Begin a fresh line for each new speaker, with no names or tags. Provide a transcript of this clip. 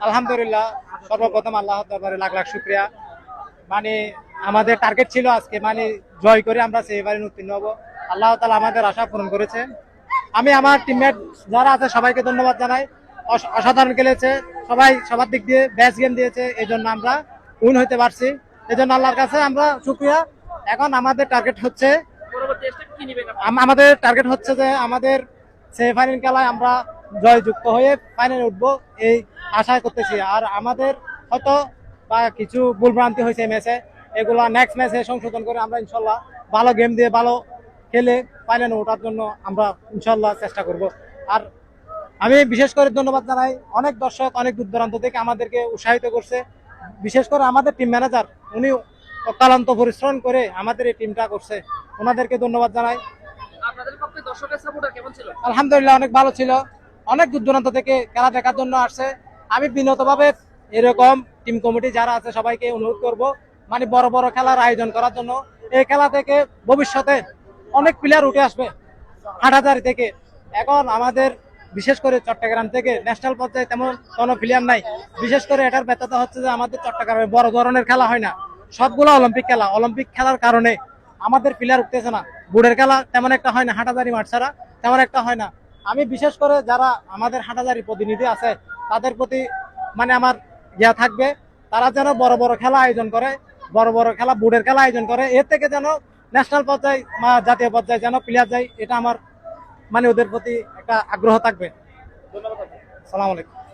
আলহামদুলিল্লাহ, সর্বপ্রথম আল্লাহ দরবারে লাখ লাখ শুক্রিয়া। মানে আমাদের টার্গেট ছিল আজকে মানে জয় করে আমরা সেবারে উত্তীর্ণ হব। আল্লাহ তালা আমাদের আশা পূরণ করেছে। আমি আমার টিমমেট যারা আছে, সবাইকে ধন্যবাদ জানাই। অস- অসাধারণ খেলেছে। সবাই সবার দিক দিয়ে ব্যাচ গেম দিয়েছে এই জন্য আমরা উইন হইতে পারছি। এই জন্য আল্লাহর কাছে আমরা শুক্রিয়া। এখন আমাদের টার্গেট হচ্ছে আমাদের টার্গেট হচ্ছে যে আমাদের সেমিফাইনাল খেলায় আমরা জয়যুক্ত হয়ে ফাইনালে উঠবো। এই আশা করতেছি। আর আমাদের হয়তো বা কিছু ভুলভ্রান্তি হয়েছে ম্যাচে এগুলো নেক্সট ম্যাচে সংশোধন করে আমরা ইনশাল্লাহ ভালো গেম দিয়ে ভালো খেলে ফাইনালে ওঠার জন্য আমরা ইনশাল্লাহ চেষ্টা করব। আর আমি বিশেষ করে ধন্যবাদ জানাই অনেক দর্শক অনেক দূর দূরান্ত থেকে আমাদেরকে উৎসাহিত করছে। বিশেষ করে আমাদের টিম ম্যানেজার উনি অক্লান্ত পরিশ্রম করে আমাদের এই টিমটা করছে। ওনাদেরকে ধন্যবাদ জানাই। আলহামদুলিল্লাহ অনেক ভালো ছিল। অনেক দূর দূরান্ত থেকে খেলা দেখার জন্য আসছে। আমি বিনতভাবে এরকম টিম কমিটি যারা আছে সবাইকে অনুরোধ করব মানে বড় বড় খেলার আয়োজন করার জন্য। এই খেলা থেকে ভবিষ্যতে অনেক প্লেয়ার উঠে আসবে হাটাজারি থেকে। এখন আমাদের, বিশেষ করে চট্টগ্রাম থেকে ন্যাশনাল পর্যায়ে তেমন কোনো প্লেয়ার নাই। বিশেষ করে এটার ব্যর্থতা হচ্ছে যে আমাদের চট্টগ্রামে বড় ধরনের খেলা হয় না। সবগুলো অলিম্পিক খেলা। অলিম্পিক খেলার কারণে আমাদের প্লেয়ার উঠতেছে না। বুড়ের খেলা তেমন একটা হয় না, হাটাজারি মাঠ ছাড়া তেমন একটা হয় না। আমি বিশেষ করে যারা আমাদের হাটাজারি প্রতিনিধি আছে তাদের প্রতি মানে আমার ইয়া থাকবে, তারা যেন বড় বড় খেলা আয়োজন করে, বড় বড় খেলা বুড়ের খেলা আয়োজন করে, এর থেকে যেন ন্যাশনাল পর্যায়ে বা জাতীয় পর্যায়ে যেন প্লেয়ার যায়, এটা আমার মানে ওদের প্রতি একটা আগ্রহ থাকবে
ধন্যবাদ।
সালাম আলাইকুম